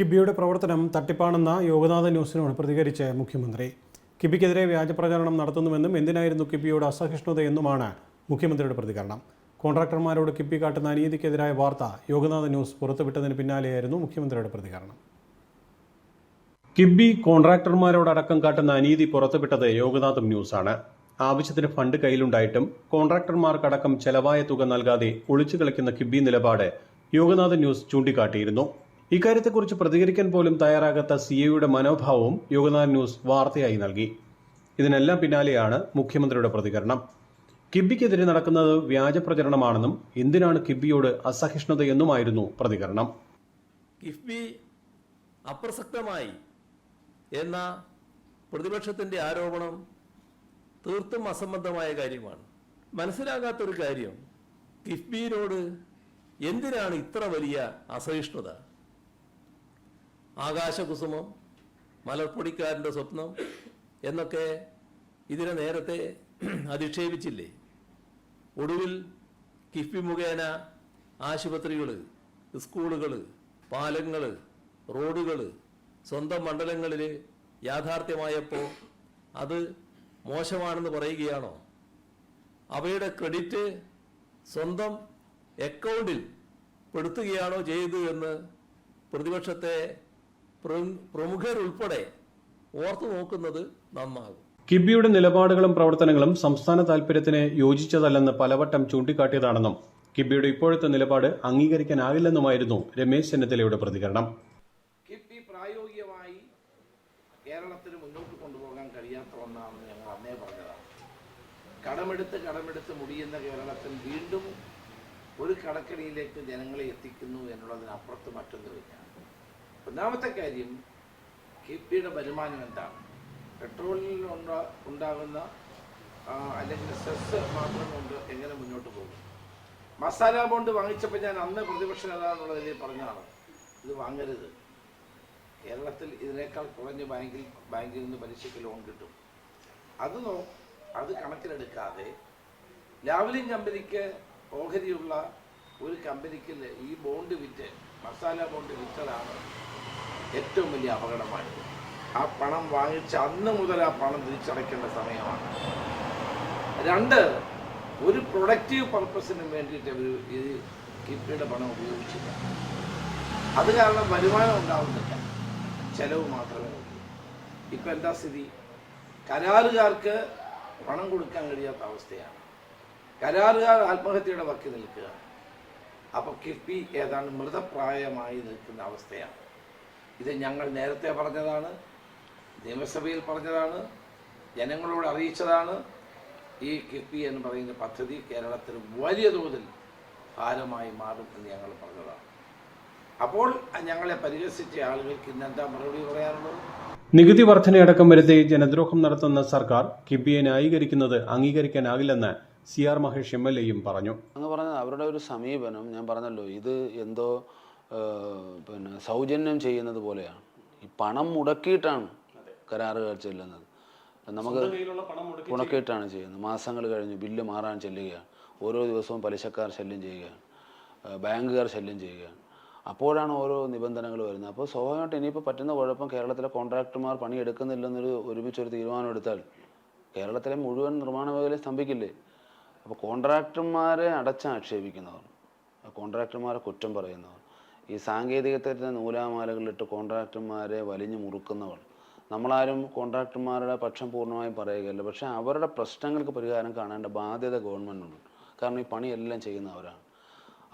കിബിയുടെ പ്രവർത്തനം തട്ടിപ്പാണെന്ന യോഗനാഥ ന്യൂസിനോട് പ്രതികരിച്ച് മുഖ്യമന്ത്രി. കിബിക്കെതിരെ വ്യാജപ്രചാരണം നടത്തുന്നുവെന്നും എന്തിനായിരുന്നു കിബിയോട് അസഹിഷ്ണുതയെന്നുമാണ് മുഖ്യമന്ത്രിയുടെ പ്രതികരണം. കോൺട്രാക്ടർമാരോട് കിബി കാട്ടുന്ന അനീതിക്കെതിരായ വാർത്ത യോഗനാഥ ന്യൂസ് പുറത്തുവിട്ടതിന് പിന്നാലെയായിരുന്നു മുഖ്യമന്ത്രിയുടെ പ്രതികരണം. കിബി കോൺട്രാക്ടർമാരോടക്കം കാട്ടുന്ന അനീതി പുറത്തുവിട്ടത് യോഗനാഥം ന്യൂസാണ്. ആവശ്യത്തിന് ഫണ്ട് കയ്യിലുണ്ടായിട്ടും കോൺട്രാക്ടർമാർക്കടക്കം ചെലവായ തുക നൽകാതെ ഒളിച്ചു കളിക്കുന്ന കിബി നിലപാട് യോഗനാഥൻ ന്യൂസ് ചൂണ്ടിക്കാട്ടിയിരുന്നു. ഇക്കാര്യത്തെക്കുറിച്ച് പ്രതികരിക്കാൻ പോലും തയ്യാറാകാത്ത സി എയുടെ മനോഭാവവും യോഗനാഥ് ന്യൂസ് വാർത്തയായി നൽകി. ഇതിനെല്ലാം പിന്നാലെയാണ് മുഖ്യമന്ത്രിയുടെ പ്രതികരണം. കിബിക്കെതിരെ നടക്കുന്നത് വ്യാജ പ്രചരണമാണെന്നും എന്തിനാണ് കിബിയോട് അസഹിഷ്ണുതയെന്നുമായിരുന്നു പ്രതികരണം. കിഫ്ബി അപ്രസക്തമായി എന്ന പ്രതിപക്ഷത്തിന്റെ ആരോപണം തീർത്തും അസംബന്ധമായ കാര്യമാണ്. മനസ്സിലാകാത്തൊരു കാര്യം കിഫ്ബിയിനോട് എന്തിനാണ് ഇത്ര വലിയ അസഹിഷ്ണുത? ആകാശകുസുമം മലർപ്പൊടിക്കാരന്റെ സ്വപ്നം എന്നൊക്കെ ഇതിനെ നേരത്തെ അധിക്ഷേപിച്ചില്ലേ? ഒടുവിൽ കിഫ്ബി മുഖേന ആശുപത്രികൾ സ്കൂളുകൾ പാലങ്ങൾ റോഡുകൾ സ്വന്തം മണ്ഡലങ്ങളിൽ യാഥാർത്ഥ്യമായപ്പോൾ അത് മോശമാണെന്ന് പറയുകയാണോ? അവയുടെ ക്രെഡിറ്റ് സ്വന്തം അക്കൗണ്ടിൽ പെടുത്തുകയാണോ ചെയ്തു എന്ന് പ്രതിപക്ഷത്തെ പ്ര- പ്രമുഖരുൾപ്പെടെ ഓർത്തു നോക്കുന്നത് നന്നാകും. കിബിയുടെ നിലപാടുകളും പ്രവർത്തനങ്ങളും സംസ്ഥാന താൽപര്യത്തിന് യോജിച്ചതല്ലെന്ന് പലവട്ടം ചൂണ്ടിക്കാട്ടിയതാണെന്നും കിബിയുടെ ഇപ്പോഴത്തെ നിലപാട് അംഗീകരിക്കാനാകില്ലെന്നുമായിരുന്നു രമേശ് ചെന്നിത്തലയുടെ പ്രതികരണം. കിബി പ്രായോഗികമായി കേരളത്തിന് മുന്നോട്ട് കൊണ്ടുപോകാൻ കഴിയാത്ത ഒന്നാണെന്ന് ഞങ്ങൾ അന്നേ പറഞ്ഞതാണ്. കടമെടുത്ത് കടമെടുത്ത് മുടിയുന്ന കേരളത്തിൽ വീണ്ടും ഒരു കടക്കടിയിലേക്ക് ജനങ്ങളെ എത്തിക്കുന്നു എന്നുള്ളതിനപ്പുറത്ത് മറ്റൊന്നുമില്ല. ഒന്നാമത്തെ കാര്യം കെ പിയുടെ വരുമാനം എന്താണ്? പെട്രോളിൽ ഉണ്ടാ ഉണ്ടാകുന്ന അല്ലെങ്കിൽ സെസ് മാത്രം കൊണ്ട് എങ്ങനെ മുന്നോട്ട് പോകും? മസാല ബോണ്ട് വാങ്ങിച്ചപ്പോൾ ഞാൻ അന്ന് പ്രതിപക്ഷ നേതാവെന്നുള്ള നിലയിൽ പറഞ്ഞതാണ് ഇത് വാങ്ങരുത്. കേരളത്തിൽ ഇതിനേക്കാൾ കുറഞ്ഞ ബാങ്കിൽ ബാങ്കിൽ നിന്ന് പലിശയ്ക്ക് ലോൺ കിട്ടും. അത് നോ അത് കണക്കിലെടുക്കാതെ ലാവലിൻ കമ്പനിക്ക് ഓഹരിയുള്ള ഒരു കമ്പനിക്ക് ഈ ബോണ്ട് വിറ്റ് മസാല ബോണ്ട് വിറ്റതാണ് ഏറ്റവും വലിയ അപകടമായി ആ പണം വാങ്ങിച്ച അന്ന് മുതൽ ആ പണം തിരിച്ചടയ്ക്കേണ്ട സമയമാണ്. രണ്ട് ഒരു പ്രൊഡക്റ്റീവ് പർപ്പസിന് വേണ്ടിയിട്ട് അവർ ഈ കിഫ്ബിയുടെ പണം ഉപയോഗിച്ചില്ല. അത് കാരണം വരുമാനം ഉണ്ടാവുന്നില്ല. ചെലവ് മാത്രമേ ഉള്ളൂ. ഇപ്പം എന്താ സ്ഥിതി? കരാറുകാർക്ക് പണം കൊടുക്കാൻ കഴിയാത്ത അവസ്ഥയാണ്. കരാറുകാർ ആത്മഹത്യയുടെ വക്കി നിൽക്കുക. അപ്പോൾ കിഫ്ബി ഏതാണ്ട് മൃതപ്രായമായി നിൽക്കുന്ന അവസ്ഥയാണ്. ഇത് ഞങ്ങൾ നേരത്തെ പറഞ്ഞതാണ് നിയമസഭയിൽ പറഞ്ഞതാണ് ജനങ്ങളോട് അറിയിച്ചതാണ്. ഈ കിഫ്ബി എന്ന് പറയുന്ന പദ്ധതി കേരളത്തിൽ വലിയ തോതിൽ ഭാരമായി മാറും എന്ന് ഞങ്ങൾ പറഞ്ഞതാണ്. അപ്പോൾ ഞങ്ങളെ പരിഹസിച്ച ആളുകൾക്ക് ഇന്നെന്താ മറുപടി പറയാനുള്ളത്? നികുതി വർധനയടക്കം വരുത്തി ജനദ്രോഹം നടത്തുന്ന സർക്കാർ കിബിയെ ന്യായീകരിക്കുന്നത് അംഗീകരിക്കാനാകില്ലെന്ന് C R Mahesh M L എയും പറഞ്ഞു. അങ്ങ് പറഞ്ഞത് അവരുടെ ഒരു സമീപനം ഞാൻ പറഞ്ഞല്ലോ. ഇത് എന്തോ പിന്നെ സൗജന്യം ചെയ്യുന്നത് പോലെയാണ്. ഈ പണം മുടക്കിയിട്ടാണ് കരാറുകാർ ചെല്ലുന്നത്. നമുക്ക് മുടക്കിയിട്ടാണ് ചെയ്യുന്നത്. മാസങ്ങൾ കഴിഞ്ഞ് ബില്ല് മാറാൻ ചെല്ലുകയാണ്. ഓരോ ദിവസവും പലിശക്കാർ ശല്യം ചെയ്യുകയാണ്. ബാങ്കുകാർ ശല്യം ചെയ്യുകയാണ്. അപ്പോഴാണ് ഓരോ നിബന്ധനകൾ വരുന്നത്. അപ്പോൾ സ്വാഭാവികമായിട്ട് ഇനിയിപ്പോൾ പറ്റുന്ന കുഴപ്പം കേരളത്തിലെ കോൺട്രാക്ടർമാർ പണിയെടുക്കുന്നില്ലെന്നൊരു ഒരുമിച്ചൊരു തീരുമാനം എടുത്താൽ കേരളത്തിലെ മുഴുവൻ നിർമ്മാണ മേഖല സ്തംഭിക്കില്ലേ? അപ്പോൾ കോൺട്രാക്ടർമാരെ അടച്ചാക്ഷേപിക്കുന്നവർ കോൺട്രാക്ടർമാരെ കുറ്റം പറയുന്നവർ. ഈ സാങ്കേതികത്വത്തിന്റെ നൂലാമാലകളിലിട്ട് കോൺട്രാക്ടർമാരെ വലിഞ്ഞു മുറുക്കുന്നവർ നമ്മളാരും കോൺട്രാക്ടർമാരുടെ പക്ഷം പൂർണമായും പറയുകയല്ല. പക്ഷേ അവരുടെ പ്രശ്നങ്ങൾക്ക് പരിഹാരം കാണേണ്ട ബാധ്യത ഗവൺമെന്റുണ്ട് കാരണം ഈ പണിയെല്ലാം ചെയ്യുന്നവരാണ്.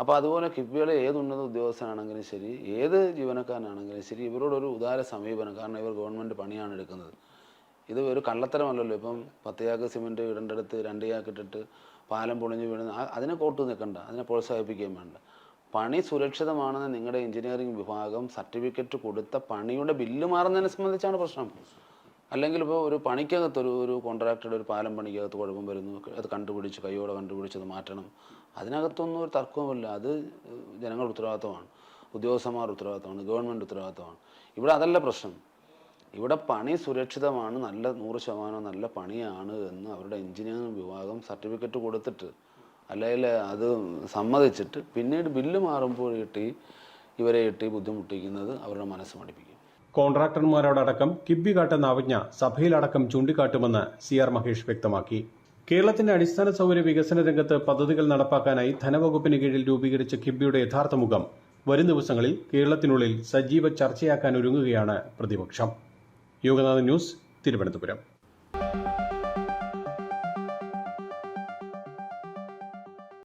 അപ്പോൾ അതുപോലെ കിഫ്ബിയുടെ ഏത് ഉന്നത ഉദ്യോഗസ്ഥനാണെങ്കിലും ശരി ഏത് ജീവനക്കാരനാണെങ്കിലും ശരി ഇവരോടൊരു ഉദാര സമീപനം കാരണം ഇവർ ഗവൺമെന്റ് പണിയാണ് എടുക്കുന്നത്. ഇത് ഒരു കള്ളത്തരമല്ലല്ലോ. ഇപ്പം പത്ത് ചാക്ക് സിമെന്റ് ഇടേണ്ടടുത്ത് രണ്ട് ചാക്ക് ഇട്ടിട്ട് പാലം പൊളിഞ്ഞ് വീഴുന്ന അതിനെ കോട്ട് നിൽക്കണ്ട അതിനെ പ്രോത്സാഹിപ്പിക്കുകയും വേണ്ട. പണി സുരക്ഷിതമാണെന്ന് നിങ്ങളുടെ എഞ്ചിനീയറിംഗ് വിഭാഗം സർട്ടിഫിക്കറ്റ് കൊടുത്ത പണിയുടെ ബില്ല് മാറുന്നതിനെ സംബന്ധിച്ചാണ് പ്രശ്നം. അല്ലെങ്കിൽ ഇപ്പോൾ ഒരു പണിക്കകത്ത് ഒരു ഒരു കോൺട്രാക്ടറുടെ ഒരു പാലം പണിക്കകത്ത് കുഴപ്പം വരുന്നു അത് കണ്ടുപിടിച്ച് കൈയോടെ കണ്ടുപിടിച്ചത് മാറ്റണം. അതിനകത്തൊന്നും ഒരു തർക്കവുമില്ല. അത് ജനങ്ങളുടെ ഉത്തരവാദിത്തമാണ് ഉദ്യോഗസ്ഥന്മാർ ഉത്തരവാദിത്തമാണ് ഗവൺമെന്റ് ഉത്തരവാദിത്തമാണ് ഇവിടെ അതല്ല പ്രശ്നം. ഇവിടെ പണി സുരക്ഷിതമാണ് നല്ല നൂറ് ശതമാനം നല്ല പണിയാണ് എന്ന് അവരുടെ എഞ്ചിനീയറിംഗ് വിഭാഗം സർട്ടിഫിക്കറ്റ് കൊടുത്തിട്ട് അല്ലെങ്കിൽ അത് സമ്മതിച്ചിട്ട് പിന്നീട് ബില്ല് മാറുമ്പോൾ കിട്ടി ഇവരെ കിട്ടി ബുദ്ധിമുട്ടിക്കുന്നത് അവരുടെ മനസ്സ് മടിപ്പിക്കും. കോൺട്രാക്ടർമാരോടക്കം കിബി കാട്ടുന്ന അവജ്ഞ സഭയിലടക്കം ചൂണ്ടിക്കാട്ടുമെന്ന് സി ആർ മഹേഷ് വ്യക്തമാക്കി. കേരളത്തിന്റെ അടിസ്ഥാന സൗകര്യ വികസന രംഗത്ത് പദ്ധതികൾ നടപ്പാക്കാനായി ധനവകുപ്പിന് കീഴിൽ രൂപീകരിച്ച കിബിയുടെ യഥാർത്ഥ മുഖം വരും ദിവസങ്ങളിൽ കേരളത്തിനുള്ളിൽ സജീവ ചർച്ചയാക്കാൻ ഒരുങ്ങുകയാണ് പ്രതിപക്ഷം. യോഗനാഥ് ന്യൂസ് തിരുവനന്തപുരം.